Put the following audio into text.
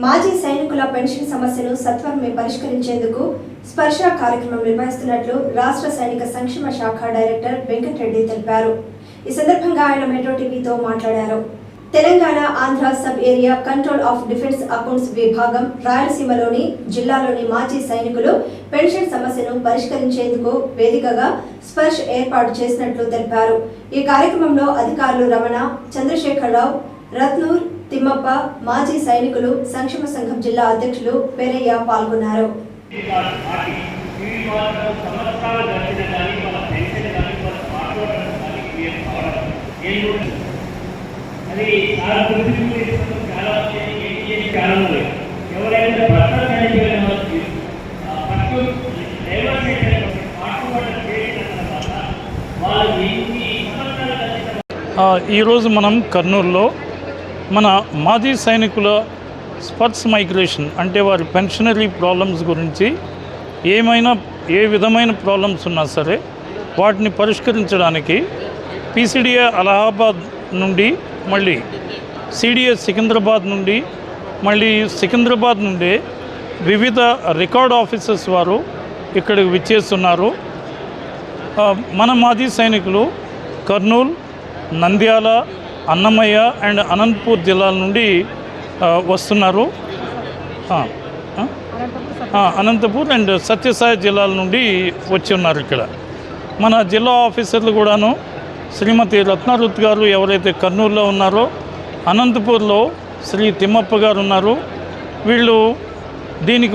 మాజీ సైనికుల పెన్షన్ సమస్యను సత్వరమే పరిష్కరించేందుకు స్పర్శ కార్యక్రమం నిర్వహిస్తున్నట్లు రాష్ట్ర సైనిక సంక్షేమ శాఖ డైరెక్టర్ వెంకటరెడ్డి తెలిపారు. ఈ సందర్భంగా ఆయన మెట్రో టీవీతో మాట్లాడారు. Telangana Andhra sub area control of defence accounts విభాగం రాయలసీమలోని జిల్లాలోని మాజీ సైనికులు పెన్షన్ సమస్యను పరిష్కరించేందుకు వేదికగా స్పర్శ్ ఏర్పాటు చేసినట్లు తెలిపారు. ఈ కార్యక్రమంలో అధికారులు రమణ చంద్రశేఖరరావు రత్నూర్ తిమ్మప్ప మాజీ సైనికులు సంక్షేమ సంఘం జిల్లా అధ్యక్షులు పెరయ్య పాల్గొన్నారు. ఈ ఈరోజు మనం కర్నూలులో మన మాజీ సైనికుల స్పర్ట్స్ మైగ్రేషన్ అంటే వారి పెన్షనరీ ప్రాబ్లమ్స్ గురించి ఏమైనా ఏ విధమైన ప్రాబ్లమ్స్ ఉన్నా సరే వాటిని పరిష్కరించడానికి పీసీడీఏ అలహాబాద్ నుండి మళ్ళీ సిడిఏ సికింద్రాబాద్ నుండి మళ్ళీ సికింద్రాబాద్ నుండి వివిధ రికార్డ్ ఆఫీసర్స్ వారు ఇక్కడికి విచ్చేస్తున్నారు. మన మాజీ సైనికులు కర్నూలు నంద్యాల అన్నమయ్య అండ్ అనంతపూర్ జిల్లాల నుండి వస్తున్నారు. అనంతపూర్ అండ్ సత్యసాయి జిల్లాల నుండి వచ్చి ఉన్నారు ఇక్కడ. మన జిల్లా ఆఫీసర్లు కూడాను శ్రీమతి రత్నారుత్ గారు ఎవరైతే కర్నూలులో ఉన్నారో అనంతపూర్లో శ్రీ తిమ్మప్ప గారు ఉన్నారు. వీళ్ళు దీనికి